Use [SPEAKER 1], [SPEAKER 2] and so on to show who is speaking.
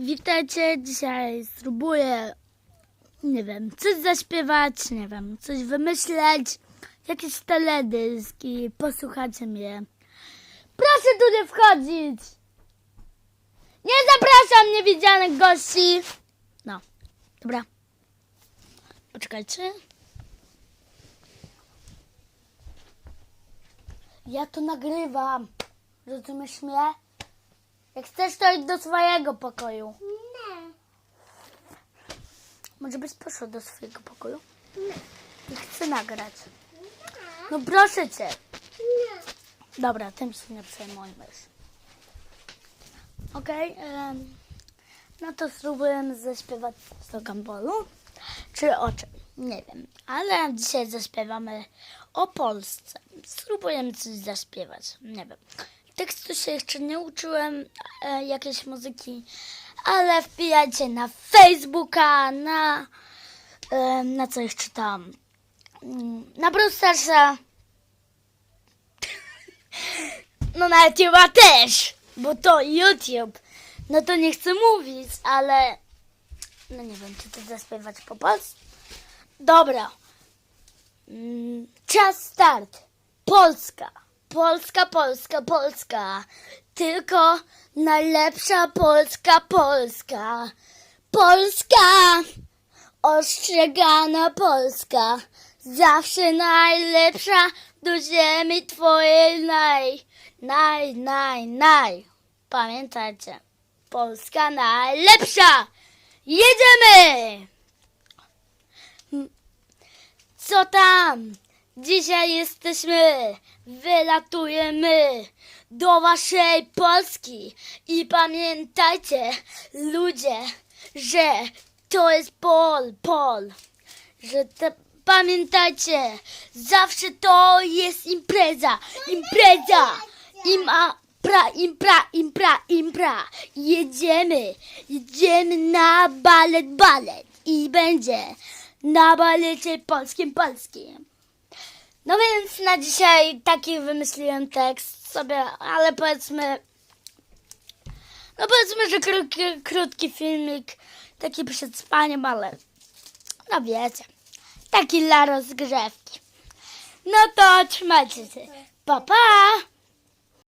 [SPEAKER 1] Witajcie, dzisiaj spróbuję, nie wiem, coś zaśpiewać, nie wiem, coś wymyśleć, jakiś teledysk i posłuchajcie mnie. Proszę tu nie wchodzić! Nie zapraszam niewidzianych gości! No, dobra. Poczekajcie. Ja to nagrywam. Rozumiesz mnie? Jak chcesz, to idź do swojego pokoju.
[SPEAKER 2] Nie.
[SPEAKER 1] Może byś poszła do swojego pokoju? I chcę nagrać. No proszę cię.
[SPEAKER 2] Nie.
[SPEAKER 1] Dobra, tym się nie przejmujesz. Okej. em, no to spróbujemy zaśpiewać o Gambolu. Czy o czym? Nie wiem. Ale dzisiaj zaśpiewamy o Polsce. Spróbujemy coś zaśpiewać. Nie wiem. Tekstu się jeszcze nie uczyłem, e, jakiejś muzyki, ale wbijajcie na Facebooka, na... E, na co jeszcze tam? Mm, Na Brawl Starsa. No na YouTube'a też, bo to YouTube. No to nie chcę mówić, ale no nie wiem, czy to zaśpiewać po polsku. Dobra. Mm, Czas start. Polska. Polska, Polska, Polska. Tylko najlepsza Polska, Polska. Polska. Ostrzegana Polska. Zawsze najlepsza do ziemi twojej naj. Naj, naj, naj. Pamiętajcie. Polska najlepsza. Jedziemy! Co tam? Dzisiaj jesteśmy, wylatujemy do waszej Polski. I pamiętajcie, ludzie, że to jest Pol, Pol, że te, pamiętajcie, zawsze to jest impreza, impreza, ima, pra, impra, impra, impra, jedziemy, jedziemy na balet, balet. I będzie na balecie polskim, polskim. No więc na dzisiaj taki wymyśliłem tekst sobie, ale powiedzmy, no powiedzmy, że krótki, krótki filmik, taki przed spaniem, ale no wiecie, taki dla rozgrzewki. No to trzymajcie się. Pa, pa!